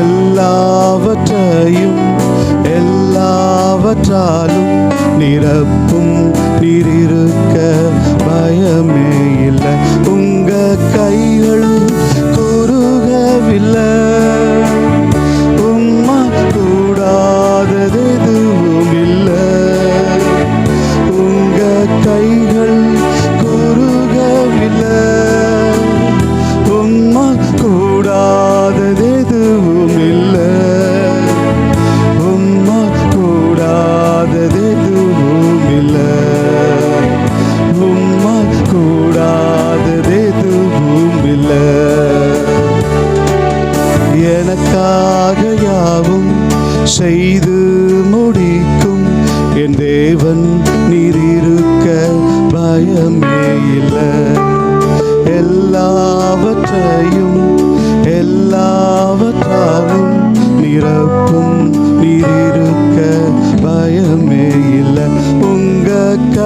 எல்லாவற்றையும் எல்லாவற்றாலும் நிரப்பும்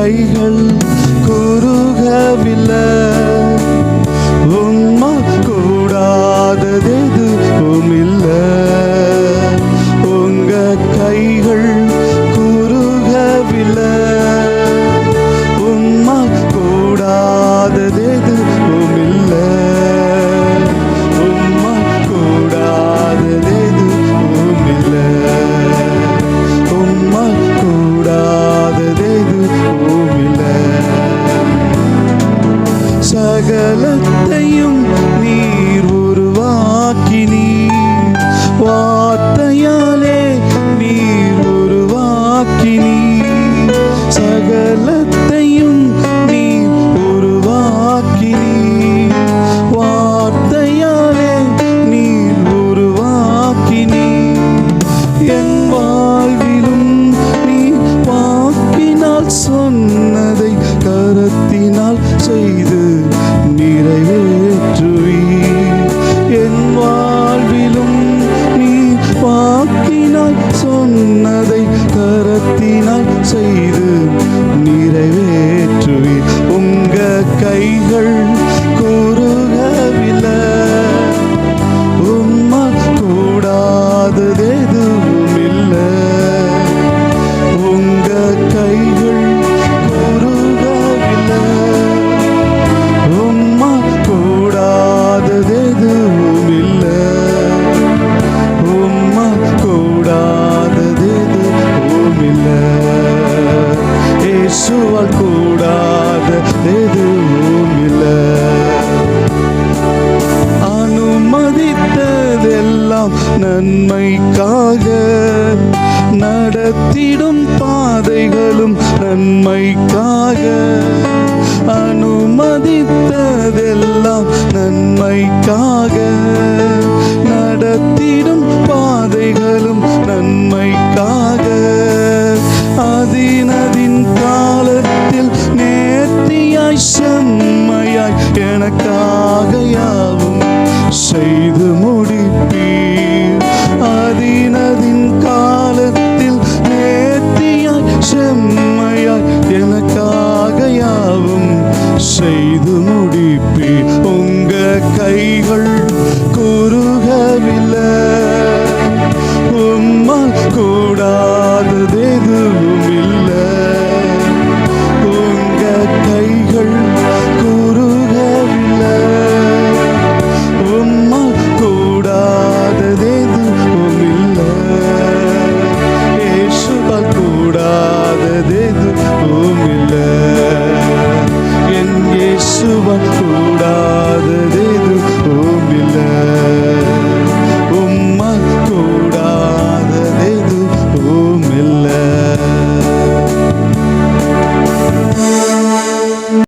கைகள் சலத்தையும் நீ கூடாத எதுவும் இல்லை. அனுமதித்ததெல்லாம் நன்மைக்காக நடத்திடும் பாதைகளும் நன்மைக்காக. அனுமதித்ததெல்லாம் நன்மைக்காக நடத்திடும்